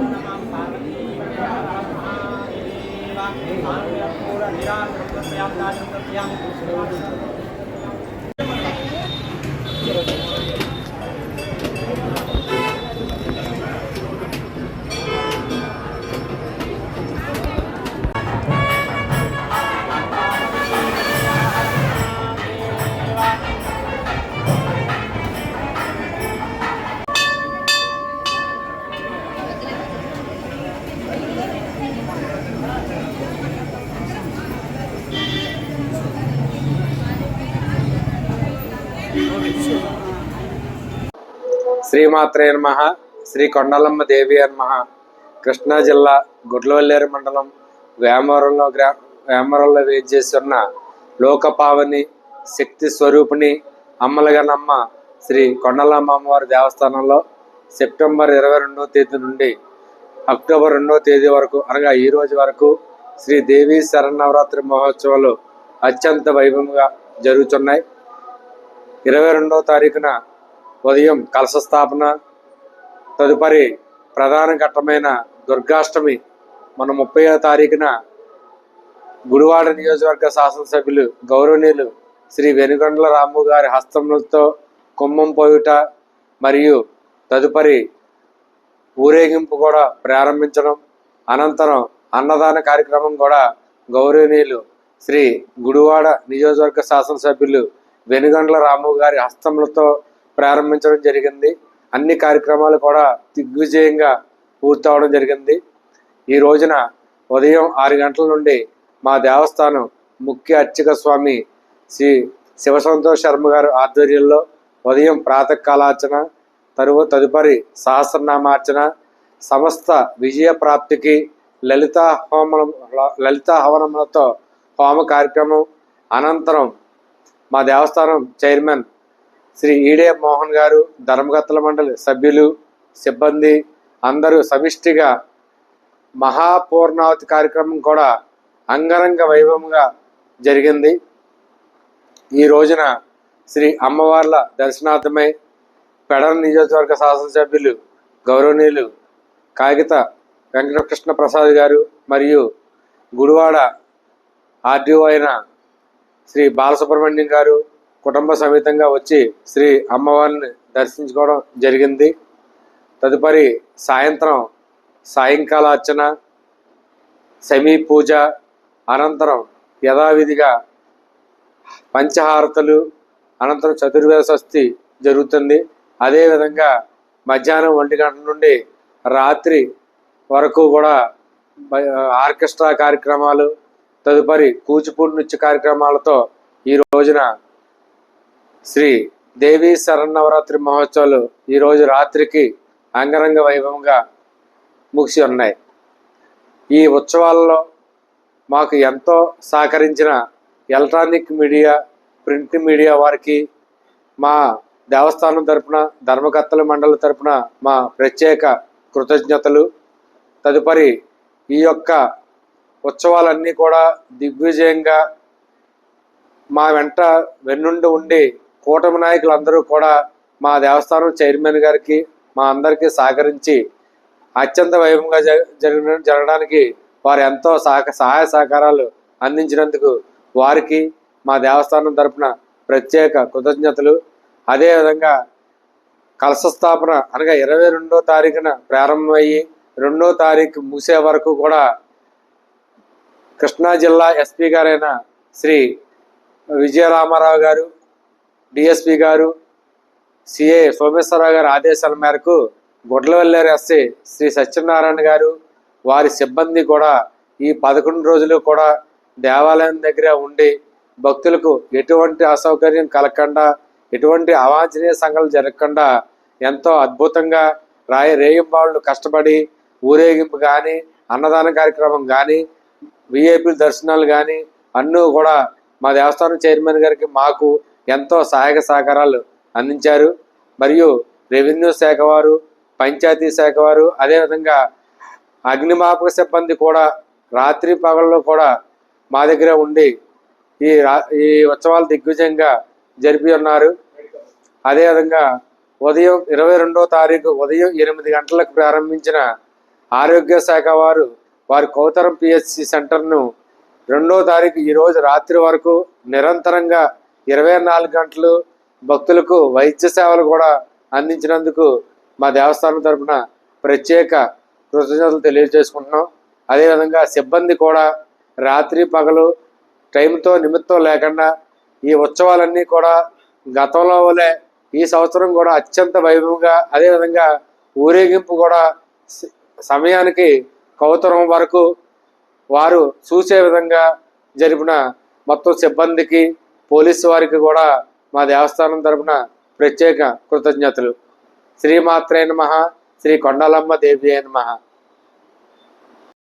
Yang pura, yang pura, yang pura, yang pura, yang pura, yang pura, yang శ్రీమాత్రే నమ. శ్రీ కొండలమ్మ దేవి నమ. కృష్ణా జిల్లా గుడ్లవల్లేరు మండలం వేమవరంలో గ్రా వేమవరంలో వేచేసి ఉన్న లోకపావని శక్తి స్వరూపిణి అమ్మలగనమ్మ శ్రీ కొండలమ్మ అమ్మవారి దేవస్థానంలో సెప్టెంబర్ ఇరవై రెండవ తేదీ నుండి అక్టోబర్ రెండవ తేదీ వరకు అనగా ఈ రోజు వరకు శ్రీ దేవి శరన్నవరాత్రి మహోత్సవాలు అత్యంత వైభవంగా జరుగుతున్నాయి. ఇరవై రెండవ తారీఖున ఉదయం కలశ స్థాపన తదుపరి ప్రధాన ఘట్టమైన దుర్గాష్టమి మన ముప్పైవ తారీఖున గుడివాడ నియోజకవర్గ శాసనసభ్యులు గౌరవనీయులు శ్రీ వెనుగండ్ల రాము గారి హస్తములతో కుంభం పోయుట మరియు తదుపరి ఊరేగింపు కూడా ప్రారంభించడం అనంతరం అన్నదాన కార్యక్రమం కూడా గౌరవనీయులు శ్రీ గుడివాడ నియోజకవర్గ శాసనసభ్యులు వెనుగండ్ల రాము గారి హస్తములతో ప్రారంభించడం జరిగింది. అన్ని కార్యక్రమాలు కూడా దిగ్విజయంగా పూర్తవడం జరిగింది. ఈ రోజున ఉదయం ఆరు గంటల నుండి మా దేవస్థానం ముఖ్య అర్చక స్వామి శ్రీ శివసంతోష్ శర్మ గారు ఆధ్వర్యంలో ఉదయం ప్రాతకాలార్చన తరువాత తదుపరి సహస్రనామార్చన సమస్త విజయ ప్రాప్తికి లలిత హోమం లలితా హవనములతో హోమ కార్యక్రమం అనంతరం మా దేవస్థానం చైర్మన్ శ్రీ ఈడే మోహన్ గారు ధర్మకర్తల మండలి సభ్యులు సిబ్బంది అందరూ సమిష్టిగా మహాపూర్ణావతి కార్యక్రమం కూడా అంగరంగ వైభవంగా జరిగింది. ఈ రోజున శ్రీ అమ్మవార్ల దర్శనార్థమై పెడల నియోజకవర్గ శాసనసభ్యులు గౌరవనీయులు కాగిత వెంకటకృష్ణ ప్రసాద్ గారు మరియు గుడివాడ ఆర్డీఓ అయిన శ్రీ బాలసుబ్రహ్మణ్యం గారు కుటుంబ సమేతంగా వచ్చి శ్రీ అమ్మవారిని దర్శించుకోవడం జరిగింది. తదుపరి సాయంత్రం సాయంకాల అర్చన సమీ పూజ అనంతరం యథావిధిగా పంచహారతలు అనంతరం చతుర్వేద షష్ఠి జరుగుతుంది. అదేవిధంగా మధ్యాహ్నం ఒంటి గంట నుండి రాత్రి వరకు కూడా ఆర్కెస్ట్రా కార్యక్రమాలు తదుపరి కూచిపూడి నృత్య కార్యక్రమాలతో ఈ రోజున శ్రీ దేవి శరన్నవరాత్రి మహోత్సవాలు ఈరోజు రాత్రికి అంగరంగ వైభవంగా ముగిసి ఉన్నాయి. ఈ ఉత్సవాలలో మాకు ఎంతో సహకరించిన ఎలక్ట్రానిక్ మీడియా ప్రింట్ మీడియా వారికి మా దేవస్థానం తరపున ధర్మకర్తల మండలి తరపున మా ప్రత్యేక కృతజ్ఞతలు. తదుపరి ఈ యొక్క ఉత్సవాలన్నీ కూడా దిగ్విజయంగా మా వెంట వెన్నుండి ఉండి కూటమి నాయకులందరూ కూడా మా దేవస్థానం చైర్మన్ గారికి మా అందరికీ సహకరించి అత్యంత వైభవంగా జ- జరిగిన జరగడానికి వారు ఎంతో సహక సహాయ సహకారాలు అందించినందుకు వారికి మా దేవస్థానం తరపున ప్రత్యేక కృతజ్ఞతలు. అదేవిధంగా కలశ స్థాపన అనగా ఇరవై రెండో తారీఖున ప్రారంభమయ్యి రెండో తారీఖు ముగిసే వరకు కూడా కృష్ణా జిల్లా ఎస్పీ గారైన శ్రీ విజయరామారావు గారు డిఎస్పి గారు సిఏ సోమేశ్వరరావు గారి ఆదేశాల మేరకు గుడ్లవెల్లేరు ఎస్ఐ శ్రీ సత్యనారాయణ గారు వారి సిబ్బంది కూడా ఈ పదకొండు రోజులు కూడా దేవాలయం దగ్గర ఉండి భక్తులకు ఎటువంటి అసౌకర్యం కలగకుండా ఎటువంటి అవాంఛనీయ సంఘటనలు జరగకుండా ఎంతో అద్భుతంగా రాయ రేయింబాళ్ళు కష్టపడి ఊరేగింపు కానీ అన్నదాన కార్యక్రమం కానీ విఐపి దర్శనాలు కానీ అన్నీ కూడా మా దేవస్థానం చైర్మన్ గారికి మాకు ఎంతో సహాయక సహకారాలు అందించారు. మరియు రెవెన్యూ శాఖ వారు పంచాయతీ శాఖ వారు అదేవిధంగా అగ్నిమాపక సిబ్బంది కూడా రాత్రి పగల్లో కూడా మా దగ్గర ఉండి ఈ రా ఈ ఉత్సవాలు దిగ్విజయంగా జరిపి ఉన్నారు. అదేవిధంగా ఉదయం ఇరవై రెండో తారీఖు ఉదయం ఎనిమిది గంటలకు ప్రారంభించిన ఆరోగ్య శాఖ వారు వారి కౌతరం పిహెచ్సి సెంటర్ను రెండో తారీఖు ఈరోజు రాత్రి వరకు నిరంతరంగా ఇరవై నాలుగు గంటలు భక్తులకు వైద్య సేవలు కూడా అందించినందుకు మా దేవస్థానం తరపున ప్రత్యేక కృతజ్ఞతలు తెలియజేసుకుంటున్నాం. అదేవిధంగా సిబ్బంది కూడా రాత్రి పగలు టైంతో నిమిత్తం లేకుండా ఈ ఉత్సవాలన్నీ కూడా గతంలో వలె ఈ సంవత్సరం కూడా అత్యంత వైభవంగా అదేవిధంగా ఊరేగింపు కూడా సమయానికి కౌతరం వరకు వారు చూసే విధంగా జరిపిన మొత్తం సిబ్బందికి పోలీసు వారికి కూడా మా దేవస్థానం తరపున ప్రత్యేక కృతజ్ఞతలు. శ్రీమాత్రే నమ. శ్రీ కొండలమ్మ దేవి నమ.